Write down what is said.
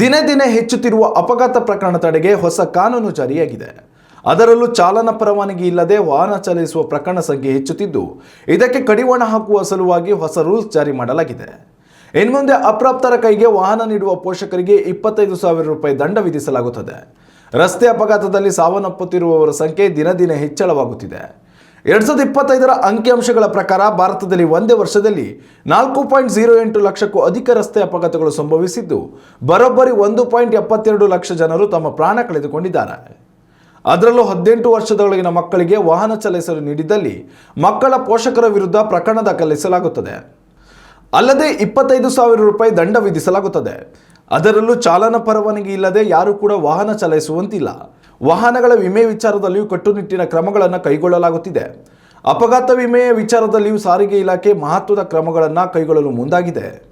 ದಿನೇ ದಿನೇ ಹೆಚ್ಚುತ್ತಿರುವ ಅಪಘಾತ ಪ್ರಕರಣ ತಡೆಗೆ ಹೊಸ ಕಾನೂನು ಜಾರಿಯಾಗಿದೆ. ಅದರಲ್ಲೂ ಚಾಲನಾ ಪರವಾನಗಿ ಇಲ್ಲದೆ ವಾಹನ ಚಲಾಯಿಸುವ ಪ್ರಕರಣ ಸಂಖ್ಯೆ ಹೆಚ್ಚುತ್ತಿದ್ದು, ಇದಕ್ಕೆ ಕಡಿವಾಣ ಹಾಕುವ ಸಲುವಾಗಿ ಹೊಸ ರೂಲ್ಸ್ ಜಾರಿ ಮಾಡಲಾಗಿದೆ. ಇನ್ಮುಂದೆ ಅಪ್ರಾಪ್ತರ ಕೈಗೆ ವಾಹನ ನೀಡುವ ಪೋಷಕರಿಗೆ ಇಪ್ಪತ್ತೈದು ಸಾವಿರ ರೂಪಾಯಿ ದಂಡ ವಿಧಿಸಲಾಗುತ್ತದೆ. ರಸ್ತೆ ಅಪಘಾತದಲ್ಲಿ ಸಾವನ್ನಪ್ಪುತ್ತಿರುವವರ ಸಂಖ್ಯೆ ದಿನ ದಿನ ಹೆಚ್ಚಳವಾಗುತ್ತಿದೆ. ಎರಡ್ ಸಾವಿರದ ಇಪ್ಪತ್ತೈದರ ಅಂಕಿಅಂಶಗಳ ಪ್ರಕಾರ ಭಾರತದಲ್ಲಿ ಒಂದೇ ವರ್ಷದಲ್ಲಿ ನಾಲ್ಕು ಪಾಯಿಂಟ್ ಜೀರೋ ಎಂಟು ಲಕ್ಷಕ್ಕೂ ಅಧಿಕ ರಸ್ತೆ ಅಪಘಾತಗಳು ಸಂಭವಿಸಿದ್ದು, ಬರೋಬ್ಬರಿ ಒಂದು ಪಾಯಿಂಟ್ ಎಪ್ಪತ್ತೆರಡು ಲಕ್ಷ ಜನರು ತಮ್ಮ ಪ್ರಾಣ ಕಳೆದುಕೊಂಡಿದ್ದಾರೆ. ಅದರಲ್ಲೂ ಹದಿನೆಂಟು ವರ್ಷದೊಳಗಿನ ಮಕ್ಕಳಿಗೆ ವಾಹನ ಚಲಾಯಿಸಲು ನೀಡಿದ್ದಲ್ಲಿ ಮಕ್ಕಳ ಪೋಷಕರ ವಿರುದ್ಧ ಪ್ರಕರಣ ದಾಖಲಿಸಲಾಗುತ್ತದೆ. ಅಲ್ಲದೆ ಇಪ್ಪತ್ತೈದು ಸಾವಿರ ರೂಪಾಯಿ ದಂಡ ವಿಧಿಸಲಾಗುತ್ತದೆ. ಅದರಲ್ಲೂ ಚಾಲನಾ ಪರವಾನಗಿ ಇಲ್ಲದೆ ಯಾರೂ ಕೂಡ ವಾಹನ ಚಲಾಯಿಸುವಂತಿಲ್ಲ. ವಾಹನಗಳ ವಿಮೆ ವಿಚಾರದಲ್ಲಿಯೂ ಕಟ್ಟುನಿಟ್ಟಿನ ಕ್ರಮಗಳನ್ನು ಕೈಗೊಳ್ಳಲಾಗುತ್ತಿದೆ. ಅಪಘಾತ ವಿಮೆಯ ವಿಚಾರದಲ್ಲಿಯೂ ಸಾರಿಗೆ ಇಲಾಖೆ ಮಹತ್ವದ ಕ್ರಮಗಳನ್ನು ಕೈಗೊಳ್ಳಲು ಮುಂದಾಗಿದೆ.